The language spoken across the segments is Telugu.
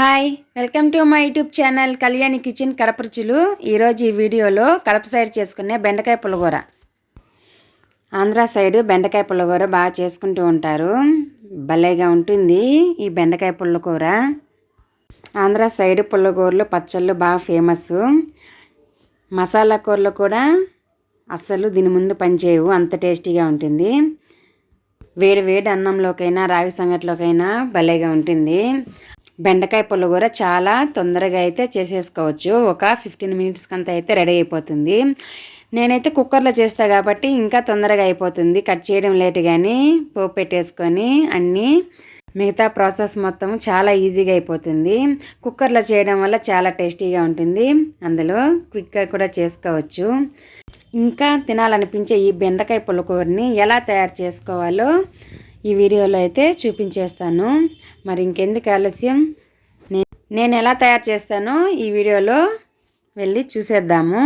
Hi welcome to my YouTube channel Kalyani kitchen Kadapa రుచులు ఈరోజు ఈ వీడియోలో కడప సైడ్ చేసుకునే బెండకాయ పులగూర ఆంధ్ర సైడ్ బెండకాయ పుల్లకూర బాగా చేసుకుంటూ ఉంటారు. భలేగా ఉంటుంది ఈ బెండకాయ పుల్లకూర ఆంధ్ర సైడ్ పుల్లకూరలు పచ్చళ్ళు బాగా ఫేమస్ మసాలా కూరలు కూడా అస్సలు దీని ముందు పనిచేయవు అంత టేస్టీగా ఉంటుంది. వేడి వేడి అన్నంలోకైనా రాగి సంగట్లోకైనా భలేగా ఉంటుంది. బెండకాయ పుల్లగూర చాలా తొందరగా అయితే చేసేసుకోవచ్చు. ఒక ఫిఫ్టీన్ మినిట్స్కి కంత అయితే రెడీ అయిపోతుంది. నేనైతే కుక్కర్లో చేస్తా కాబట్టి ఇంకా తొందరగా అయిపోతుంది. కట్ చేయడం లేట్ కానీ పోపు పెట్టేసుకొని అన్నీ మిగతా ప్రాసెస్ మొత్తం చాలా ఈజీగా అయిపోతుంది. కుక్కర్లో చేయడం వల్ల చాలా టేస్టీగా ఉంటుంది. అందులో క్విక్గా కూడా చేసుకోవచ్చు. ఇంకా తినాలనిపించే ఈ బెండకాయ పుల్లకూరని ఎలా తయారు చేసుకోవాలో ఈ వీడియోలో అయితే చూపించేస్తాను. మరి ఇంకెందుకు ఆలస్యం? నేను ఎలా తయారు చేస్తానో ఈ వీడియోలో వెళ్ళి చూసేద్దాము.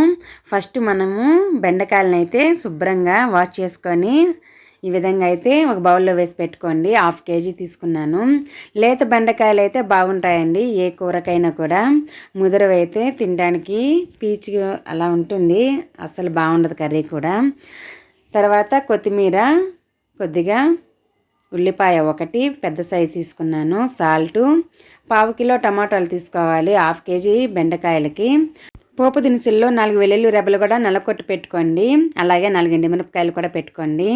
ఫస్ట్ మనము బెండకాయలను అయితే శుభ్రంగా వాష్ చేసుకొని ఈ విధంగా అయితే ఒక బౌల్లో వేసి పెట్టుకోండి. హాఫ్ కేజీ తీసుకున్నాను. లేత బెండకాయలు అయితే బాగుంటాయండి ఏ కూరకైనా కూడా. ముదరవైతే తినడానికి పీచు అలా ఉంటుంది అసలు బాగుండదు కర్రీ కూడా. తర్వాత కొత్తిమీర కొద్దిగా ఉల్లిపాయ ఒకటి పెద్ద సైజు తీసుకున్నాను. సాల్టు పావు కిలో టమాటాలు తీసుకోవాలి హాఫ్ కేజీ బెండకాయలకి. పోపు దినుసుల్లో నాలుగు వెల్లుల్లి రెబ్బలు కూడా నలకొట్టి పెట్టుకోండి. అలాగే నాలుగు మిరపకాయలు కూడా పెట్టుకోండి.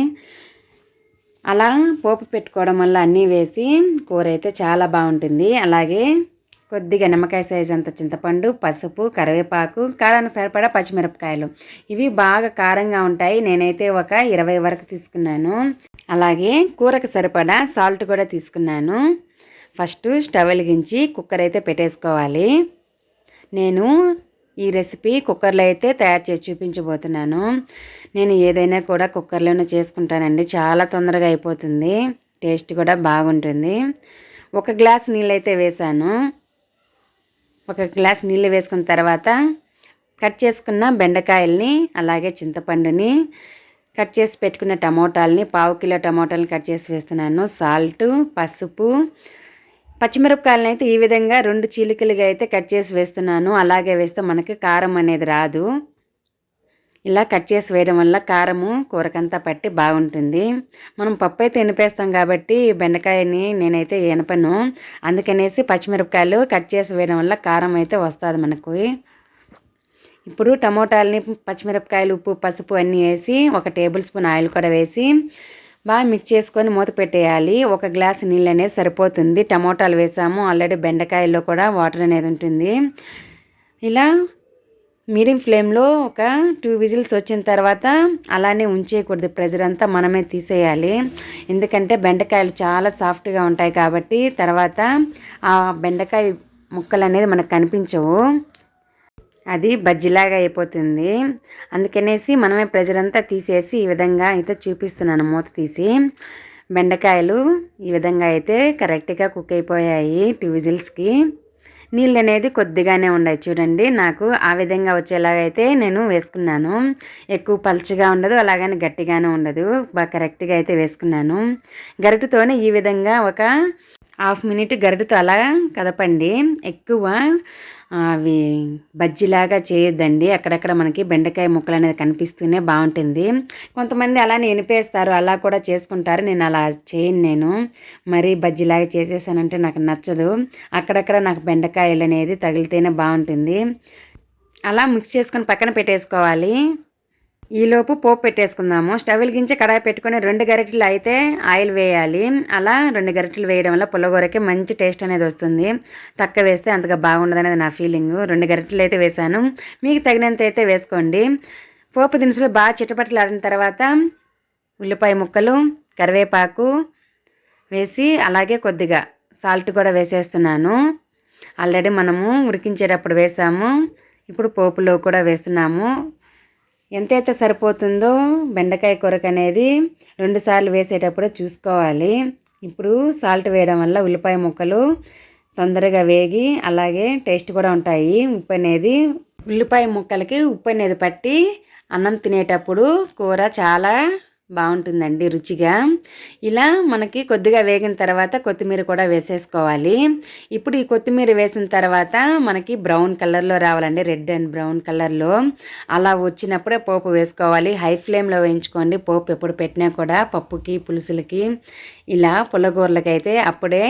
అలా పోపు పెట్టుకోవడం వల్ల అన్నీ వేసి కూర అయితే చాలా బాగుంటుంది. అలాగే కొద్దిగా నిమ్మకాయ సైజ్ అంత చింతపండు పసుపు కరివేపాకు కారానికి సరిపడా పచ్చిమిరపకాయలు. ఇవి బాగా కారంగా ఉంటాయి. నేనైతే ఒక ఇరవై వరకు తీసుకున్నాను. అలాగే కూరకు సరిపడా సాల్ట్ కూడా తీసుకున్నాను. ఫస్ట్ స్టవ్ వెలిగించి కుక్కర్ అయితే పెట్టేసుకోవాలి. నేను ఈ రెసిపీ కుక్కర్లో అయితే తయారు చేసి చూపించబోతున్నాను. నేను ఏదైనా కూడా కుక్కర్లోనే చేసుకుంటానండి. చాలా తొందరగా అయిపోతుంది. టేస్ట్ కూడా బాగుంటుంది. ఒక గ్లాస్ నీళ్ళైతే వేసాను ఒక గ్లాస్ నీళ్ళు వేసుకున్న తర్వాత కట్ చేసుకున్న బెండకాయల్ని అలాగే చింతపండుని కట్ చేసి పెట్టుకున్న టమోటాలని పావు కిలో టమోటాలని కట్ చేసి వేస్తున్నాను. సాల్ట్ పసుపు పచ్చిమిరపకాయలను అయితే ఈ విధంగా రెండు చీలికలుగా అయితే కట్ చేసి వేస్తున్నాను. అలాగే వేస్తే మనకి కారం అనేది రాదు. ఇలా కట్ చేసి వేయడం వల్ల కారము కూరకంతా పట్టి బాగుంటుంది. మనం పప్పు అయితే ఎనిపేస్తాం కాబట్టి బెండకాయని నేనైతే ఎనపను అందుకనేసి పచ్చిమిరపకాయలు కట్ చేసి వేయడం వల్ల కారం అయితే వస్తుంది మనకు. ఇప్పుడు టమోటాలని పచ్చిమిరపకాయలు ఉప్పు పసుపు అన్నీ వేసి ఒక టేబుల్ స్పూన్ ఆయిల్ కూడా వేసి బాగా మిక్స్ చేసుకొని మూత పెట్టేయాలి. ఒక గ్లాస్ నీళ్ళు అనేది సరిపోతుంది. టమోటాలు వేసాము. ఆల్రెడీ బెండకాయల్లో కూడా వాటర్ అనేది ఉంటుంది. ఇలా మీడియం ఫ్లేమ్లో ఒక టూ విజిల్స్ వచ్చిన తర్వాత అలానే ఉంచేయకూడదు. ప్రెజర్ అంతా మనమే తీసేయాలి. ఎందుకంటే బెండకాయలు చాలా సాఫ్ట్గా ఉంటాయి కాబట్టి తర్వాత ఆ బెండకాయ ముక్కలు అనేది మనకు కనిపించవు. అది బజ్జిలాగా అయిపోతుంది. అందుకనేసి మనమే ప్రజలంతా తీసేసి ఈ విధంగా అయితే చూపిస్తున్నాను మూత తీసి. బెండకాయలు ఈ విధంగా అయితే కరెక్ట్గా కుక్ అయిపోయాయి టూ విజిల్స్కి నీళ్ళు అనేది కొద్దిగానే ఉన్నాయి. చూడండి నాకు ఆ విధంగా వచ్చేలాగైతే నేను వేసుకున్నాను. ఎక్కువ పలుచగా ఉండదు అలాగని గట్టిగానే ఉండదు. బాగా కరెక్ట్గా అయితే వేసుకున్నాను. గరిటతోనే ఈ విధంగా ఒక హాఫ్ మినిట్ గరిటతో అలా కదపండి. ఎక్కువ అవి బజ్జిలాగా చేయొద్దండి. అక్కడక్కడ మనకి బెండకాయ ముక్కలు అనేది కనిపిస్తూనే బాగుంటుంది. కొంతమంది అలానే ఎనిపేస్తారు. అలా కూడా చేసుకుంటారు. నేను అలా చేయను నేను. మరీ బజ్జిలాగా చేసేసానంటే నాకు నచ్చదు. అక్కడక్కడ నాకు బెండకాయలు అనేది తగిలితేనే బాగుంటుంది. అలా మిక్స్ చేసుకొని పక్కన పెట్టేసుకోవాలి. ఈలోపు పోపు పెట్టేసుకుందాము. స్టవ్ వెలిగించి కడాయి పెట్టుకొని రెండు గరిటెలు అయితే ఆయిల్ వేయాలి. అలా రెండు గరిటెలు వేయడం వల్ల పుల్లగూరకి మంచి టేస్ట్ అనేది వస్తుంది. తక్కువ వేస్తే అంతగా బాగుండదు అనేది నా ఫీలింగ్. రెండు గరిటెలు అయితే వేసాను మీకు తగినంత అయితే వేసుకోండి. పోపు దినుసులు బాగా చిటపటలాడిన తర్వాత ఉల్లిపాయ ముక్కలు కరివేపాకు వేసి అలాగే కొద్దిగా సాల్ట్ కూడా వేసేస్తున్నాను. ఆల్రెడీ మనము ఉడికించేటప్పుడు వేసాము. ఇప్పుడు పోపులో కూడా వేస్తున్నాము. ఎంతైతే సరిపోతుందో బెండకాయ కొరకు అనేది రెండుసార్లు వేసేటప్పుడు చూసుకోవాలి. ఇప్పుడు సాల్ట్ వేయడం వల్ల ఉల్లిపాయ ముక్కలు తొందరగా వేగి అలాగే టేస్ట్ కూడా ఉంటాయి. ఉప్పు అనేది ఉల్లిపాయ ముక్కలకి ఉప్పు అనేది పట్టి అన్నం తినేటప్పుడు కూర చాలా బాగుంటుందండి రుచిగా. ఇలా మనకి కొద్దిగా వేగిన తర్వాత కొత్తిమీర కూడా వేసేసుకోవాలి. ఇప్పుడు ఈ కొత్తిమీర వేసిన తర్వాత మనకి బ్రౌన్ కలర్లో రావాలండి. రెడ్ అండ్ బ్రౌన్ కలర్లో. అలా వచ్చినప్పుడే పోపు వేసుకోవాలి. హై ఫ్లేమ్లో వేయించుకోండి. పోపు ఎప్పుడు పెట్టినా కూడా పప్పుకి పులుసులకి. ఇలా పుల్లగూరలకైతే అప్పుడే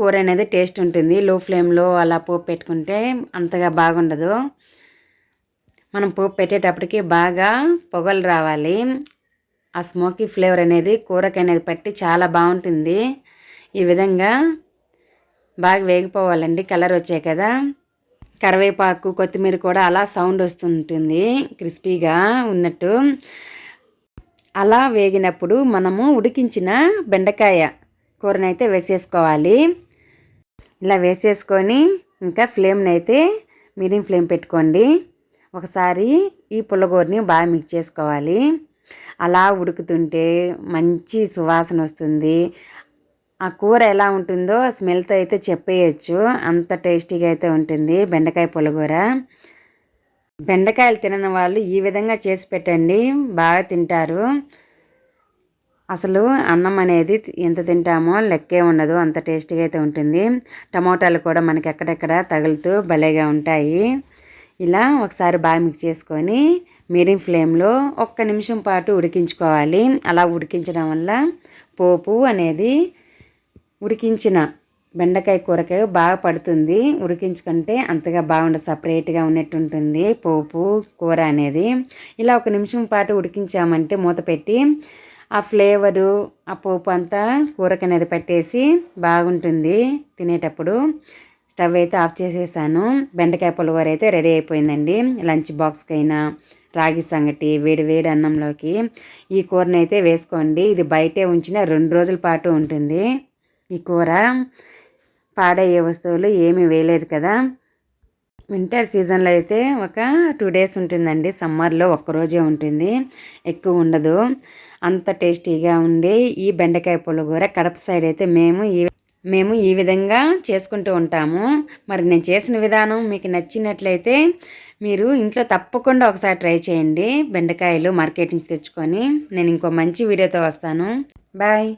కూర అనేది టేస్ట్ ఉంటుంది. లో ఫ్లేమ్లో అలా పోపు పెట్టుకుంటే అంతగా బాగుండదు. మనం పోపు పెట్టేటప్పటికి బాగా పొగలు రావాలి. ఆ స్మోకీ ఫ్లేవర్ అనేది కూరకి అనేది పట్టి చాలా బాగుంటుంది. ఈ విధంగా బాగా వేగిపోవాలండి. కలర్ వచ్చాయి కదా. కరివేపాకు కొత్తిమీర కూడా అలా సౌండ్ వస్తుంటుంది. క్రిస్పీగా ఉన్నట్టు. అలా వేగినప్పుడు మనము ఉడికించిన బెండకాయ కూరనైతే వేసేసుకోవాలి. ఇలా వేసేసుకొని ఇంకా ఫ్లేమ్ని అయితే మీడియం ఫ్లేమ్ పెట్టుకోండి. ఒకసారి ఈ పుల్లగూరని బాగా మిక్స్ చేసుకోవాలి. అలా ఉడుకుతుంటే మంచి సువాసన వస్తుంది. ఆ కూర ఎలా ఉంటుందో స్మెల్తో అయితే చెప్పేయచ్చు. అంత టేస్టీగా అయితే ఉంటుంది బెండకాయ పులగూర. బెండకాయలు తినని వాళ్ళు ఈ విధంగా చేసి పెట్టండి. బాగా తింటారు. అసలు అన్నం అనేది ఎంత తింటామో లెక్కే ఉండదు. అంత టేస్టీగా అయితే ఉంటుంది. టమోటాలు కూడా మనకి ఎక్కడెక్కడ తగులుతూ భలేగా ఉంటాయి. ఇలా ఒకసారి బాగా మిక్స్ చేసుకొని మీడియం ఫ్లేమ్లో ఒక్క నిమిషం పాటు ఉడికించుకోవాలి. అలా ఉడికించడం వల్ల పోపు అనేది ఉడికించిన బెండకాయ కూరకాయ బాగా పడుతుంది. ఉడికించుకుంటే అంతగా బాగుండదు సపరేట్గా ఉన్నట్టు ఉంటుంది పోపు కూర అనేది. ఇలా ఒక నిమిషం పాటు ఉడికించామంటే మూత పెట్టి ఆ ఫ్లేవరు ఆ పోపు అంతా కూరకి అనేది పెట్టేసి బాగుంటుంది తినేటప్పుడు. స్టవ్ అయితే ఆఫ్ చేసేసాను. బెండకాయ పులిహోర అయితే రెడీ అయిపోయిందండి. లంచ్ బాక్స్కైనా రాగి సంగటి వేడి వేడి అన్నంలోకి ఈ కూరని అయితే వేసుకోండి. ఇది బయటే ఉంచిన రెండు రోజుల పాటు ఉంటుంది. ఈ కూర పాడయ్యే వస్తువులు ఏమీ వేయలేదు కదా. వింటర్ సీజన్లో అయితే ఒక టూ డేస్ ఉంటుందండి. సమ్మర్లో ఒక్కరోజే ఉంటుంది. ఎక్కువ ఉండదు. అంత టేస్టీగా ఉండే ఈ బెండకాయ పులిహోర కడప సైడ్ అయితే మేము ఈ మేము ఈ విధంగా చేసుకుంటూ ఉంటాము. మరి నేను చేసిన విధానం మీకు నచ్చినట్లయితే మీరు ఇంట్లో తప్పకుండా ఒకసారి ట్రై చేయండి. బెండకాయలు మార్కెట్ నుంచి తెచ్చుకొని నేను ఇంకో మంచి వీడియోతో వస్తాను. బాయ్.